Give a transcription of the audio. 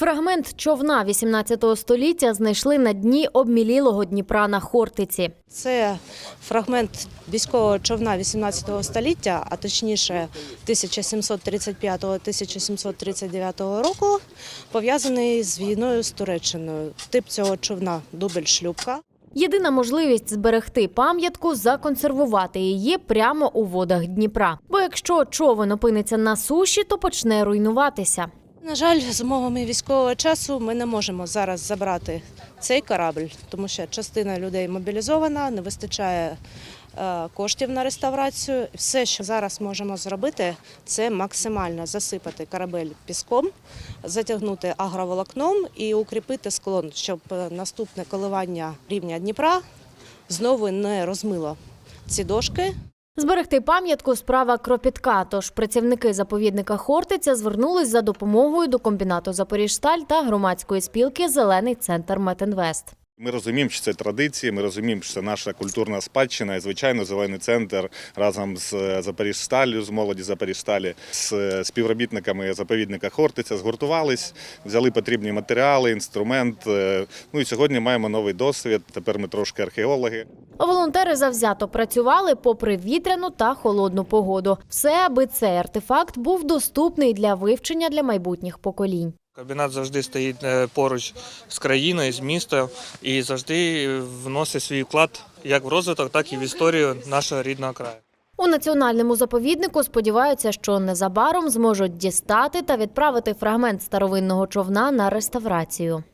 Фрагмент човна 18 століття знайшли на дні обмілілого Дніпра на Хортиці. Це фрагмент військового човна 18 століття, а точніше 1735-1739 року, пов'язаний з війною з Туреччиною. Тип цього човна дубель шлюпка. Єдина можливість зберегти пам'ятку законсервувати її прямо у водах Дніпра. Бо якщо човен опиниться на суші, то почне руйнуватися. На жаль, з умовами військового часу ми не можемо зараз забрати цей корабль, тому що частина людей мобілізована, не вистачає е, коштів на реставрацію. Все, що зараз можемо зробити, це максимально засипати корабель піском, затягнути агроволокном і укріпити склон, щоб е, наступне коливання рівня Дніпра знову не розмило ці дошки. Зберегти пам'ятку справа кропітка. Тож працівники заповідника Хортиця звернулись за допомогою до комбінату Запоріжсталь та громадської спілки Зелений центр Метинвест. Ми розуміємо, що це традиції, ми розуміємо, що це наша культурна спадщина. І, звичайно, зелений центр разом з е, Запоріжсталлю, з молоді Запоріжсталі, з е, співробітниками заповідника Хортиця згуртувались, взяли потрібні матеріали, інструмент. е, Ну і сьогодні маємо новий досвід. Тепер ми трошки археологи. Волонтери завзято працювали попри вітряну та холодну погоду. Все, аби цей артефакт був доступний для вивчення для майбутніх поколінь. Комбінат завжди стоїть е, поруч з країною, з містом і завжди вносить свій вклад як в розвиток, так і в історію нашого рідного краю. У національному заповіднику сподіваються, що незабаром зможуть дістати та відправити фрагмент старовинного човна на реставрацію.